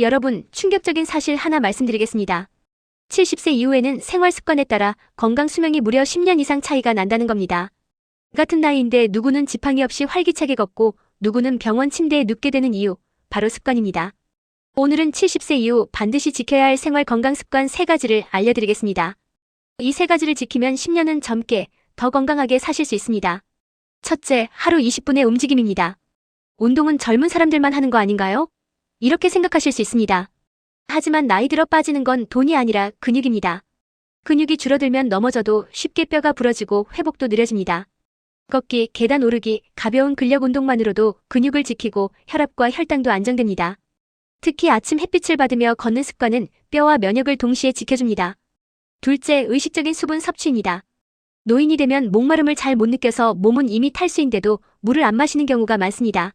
여러분, 충격적인 사실 하나 말씀드리겠습니다. 70세 이후에는 생활 습관에 따라 건강 수명이 무려 10년 이상 차이가 난다는 겁니다. 같은 나이인데 누구는 지팡이 없이 활기차게 걷고 누구는 병원 침대에 눕게 되는 이유, 바로 습관입니다. 오늘은 70세 이후 반드시 지켜야 할 생활 건강 습관 3가지를 알려드리겠습니다. 이 3가지를 지키면 10년은 젊게, 더 건강하게 사실 수 있습니다. 첫째, 하루 20분의 움직임입니다. 운동은 젊은 사람들만 하는 거 아닌가요? 이렇게 생각하실 수 있습니다. 하지만 나이 들어 빠지는 건 돈이 아니라 근육입니다. 근육이 줄어들면 넘어져도 쉽게 뼈가 부러지고 회복도 느려집니다. 걷기, 계단 오르기, 가벼운 근력 운동만으로도 근육을 지키고 혈압과 혈당도 안정됩니다. 특히 아침 햇빛을 받으며 걷는 습관은 뼈와 면역을 동시에 지켜줍니다. 둘째, 의식적인 수분 섭취입니다. 노인이 되면 목마름을 잘 못 느껴서 몸은 이미 탈수인데도 물을 안 마시는 경우가 많습니다.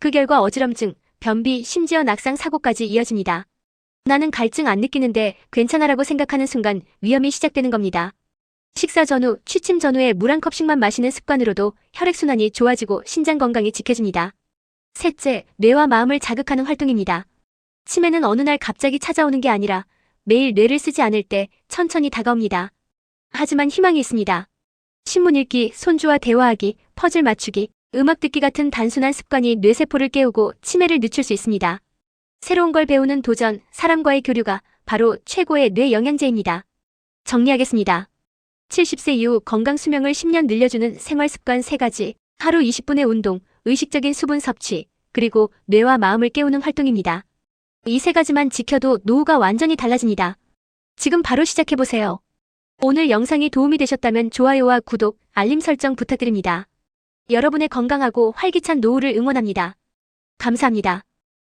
그 결과 어지럼증, 변비, 심지어 낙상 사고까지 이어집니다. 나는 갈증 안 느끼는데 괜찮아라고 생각하는 순간 위험이 시작되는 겁니다. 식사 전후, 취침 전후에 물 한 컵씩만 마시는 습관으로도 혈액순환이 좋아지고 신장 건강이 지켜집니다. 셋째, 뇌와 마음을 자극하는 활동입니다. 치매는 어느 날 갑자기 찾아오는 게 아니라 매일 뇌를 쓰지 않을 때 천천히 다가옵니다. 하지만 희망이 있습니다. 신문 읽기, 손주와 대화하기, 퍼즐 맞추기, 음악 듣기 같은 단순한 습관이 뇌세포를 깨우고 치매를 늦출 수 있습니다. 새로운 걸 배우는 도전, 사람과의 교류가 바로 최고의 뇌 영양제입니다. 정리하겠습니다. 70세 이후 건강 수명을 10년 늘려주는 생활 습관 3가지, 하루 20분의 운동, 의식적인 수분 섭취, 그리고 뇌와 마음을 깨우는 활동입니다. 이 세 가지만 지켜도 노후가 완전히 달라집니다. 지금 바로 시작해보세요. 오늘 영상이 도움이 되셨다면 좋아요와 구독, 알림 설정 부탁드립니다. 여러분의 건강하고 활기찬 노후를 응원합니다. 감사합니다.